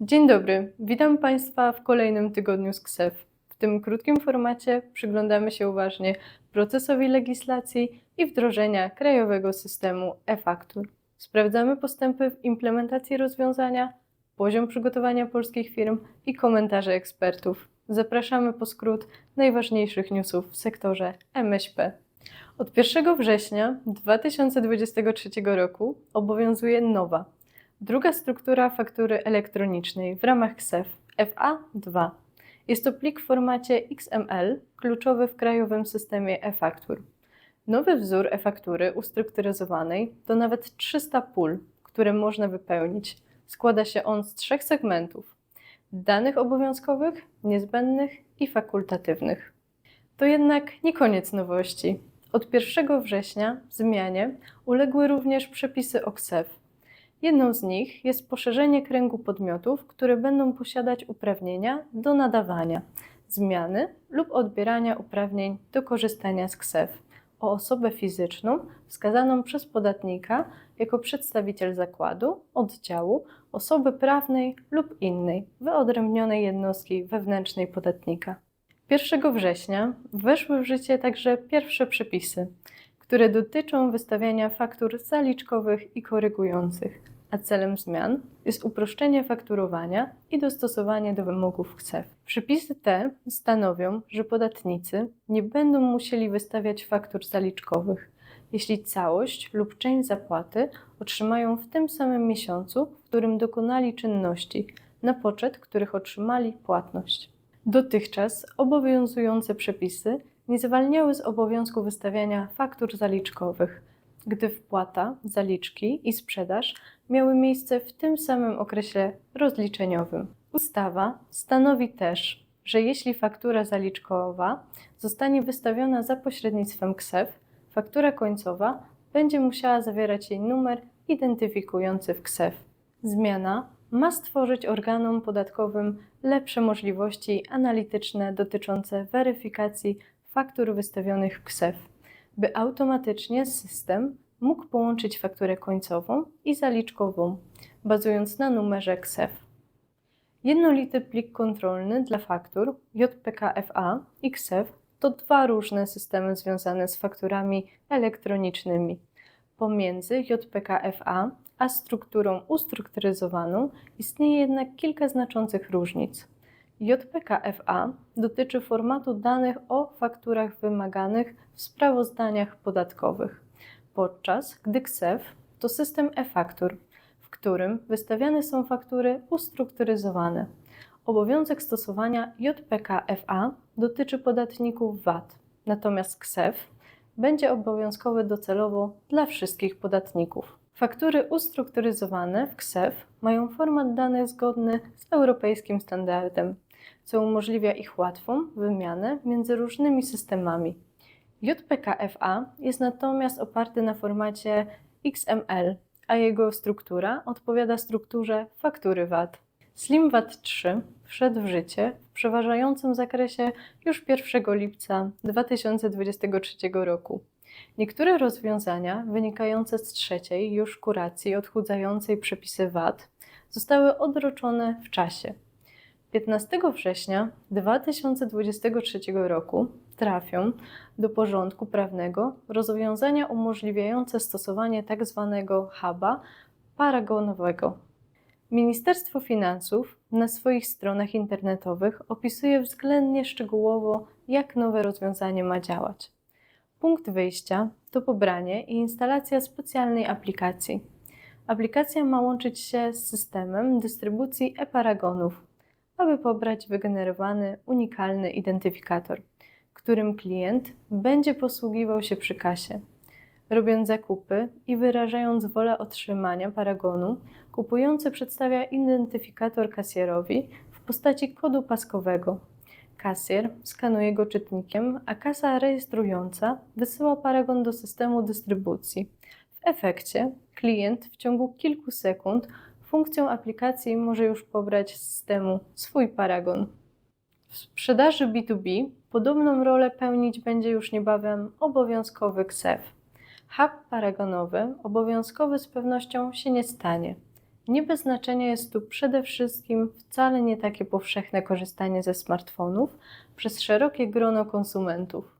Dzień dobry, witam Państwa w kolejnym tygodniu z KSEF. W tym krótkim formacie przyglądamy się uważnie procesowi legislacji i wdrożenia krajowego systemu e-faktur. Sprawdzamy postępy w implementacji rozwiązania, poziom przygotowania polskich firm i komentarze ekspertów. Zapraszamy po skrót najważniejszych newsów w sektorze MŚP. Od 1 września 2023 roku obowiązuje nowa, druga struktura faktury elektronicznej w ramach KSEF FA2. Jest to plik w formacie XML, kluczowy w krajowym systemie e-faktur. Nowy wzór e-faktury ustrukturyzowanej to nawet 300 pól, które można wypełnić. Składa się on z trzech segmentów: danych obowiązkowych, niezbędnych i fakultatywnych. To jednak nie koniec nowości. Od 1 września zmianie uległy również przepisy o KSEF. Jedną z nich jest poszerzenie kręgu podmiotów, które będą posiadać uprawnienia do nadawania, zmiany lub odbierania uprawnień do korzystania z KSEF o osobę fizyczną wskazaną przez podatnika jako przedstawiciel zakładu, oddziału, osoby prawnej lub innej wyodrębnionej jednostki wewnętrznej podatnika. 1 września weszły w życie także pierwsze przepisy, które dotyczą wystawiania faktur zaliczkowych i korygujących, a celem zmian jest uproszczenie fakturowania i dostosowanie do wymogów KSEF. Przepisy te stanowią, że podatnicy nie będą musieli wystawiać faktur zaliczkowych, jeśli całość lub część zapłaty otrzymają w tym samym miesiącu, w którym dokonali czynności, na poczet których otrzymali płatność. Dotychczas obowiązujące przepisy nie zwalniały z obowiązku wystawiania faktur zaliczkowych, gdy wpłata, zaliczki i sprzedaż miały miejsce w tym samym okresie rozliczeniowym. Ustawa stanowi też, że jeśli faktura zaliczkowa zostanie wystawiona za pośrednictwem KSEF, faktura końcowa będzie musiała zawierać jej numer identyfikujący w KSEF. Zmiana ma stworzyć organom podatkowym lepsze możliwości analityczne dotyczące weryfikacji faktur wystawionych w KSEF, by automatycznie system mógł połączyć fakturę końcową i zaliczkową, bazując na numerze KSEF. Jednolity plik kontrolny dla faktur JPKFA i KSEF to dwa różne systemy związane z fakturami elektronicznymi. Pomiędzy JPKFA a strukturą ustrukturyzowaną istnieje jednak kilka znaczących różnic. JPKFA dotyczy formatu danych o fakturach wymaganych w sprawozdaniach podatkowych, podczas gdy KSEF to system e-faktur, w którym wystawiane są faktury ustrukturyzowane. Obowiązek stosowania JPKFA dotyczy podatników VAT, natomiast KSEF będzie obowiązkowy docelowo dla wszystkich podatników. Faktury ustrukturyzowane w KSEF mają format danych zgodny z europejskim standardem, co umożliwia ich łatwą wymianę między różnymi systemami. JPKFA jest natomiast oparty na formacie XML, a jego struktura odpowiada strukturze faktury VAT. Slim VAT 3 wszedł w życie w przeważającym zakresie już 1 lipca 2023 roku. Niektóre rozwiązania wynikające z trzeciej już kuracji odchudzającej przepisy VAT zostały odroczone w czasie. 15 września 2023 roku trafią do porządku prawnego rozwiązania umożliwiające stosowanie tzw. huba paragonowego. Ministerstwo Finansów na swoich stronach internetowych opisuje względnie szczegółowo, jak nowe rozwiązanie ma działać. Punkt wyjścia to pobranie i instalacja specjalnej aplikacji. Aplikacja ma łączyć się z systemem dystrybucji e-paragonów, aby pobrać wygenerowany unikalny identyfikator, którym klient będzie posługiwał się przy kasie. Robiąc zakupy i wyrażając wolę otrzymania paragonu, kupujący przedstawia identyfikator kasjerowi w postaci kodu paskowego. Kasjer skanuje go czytnikiem, a kasa rejestrująca wysyła paragon do systemu dystrybucji. W efekcie klient w ciągu kilku sekund funkcją aplikacji może już pobrać z systemu swój paragon. W sprzedaży B2B podobną rolę pełnić będzie już niebawem obowiązkowy KSEF. Hub paragonowy obowiązkowy z pewnością się nie stanie. Nie bez znaczenia jest tu przede wszystkim wcale nie takie powszechne korzystanie ze smartfonów przez szerokie grono konsumentów.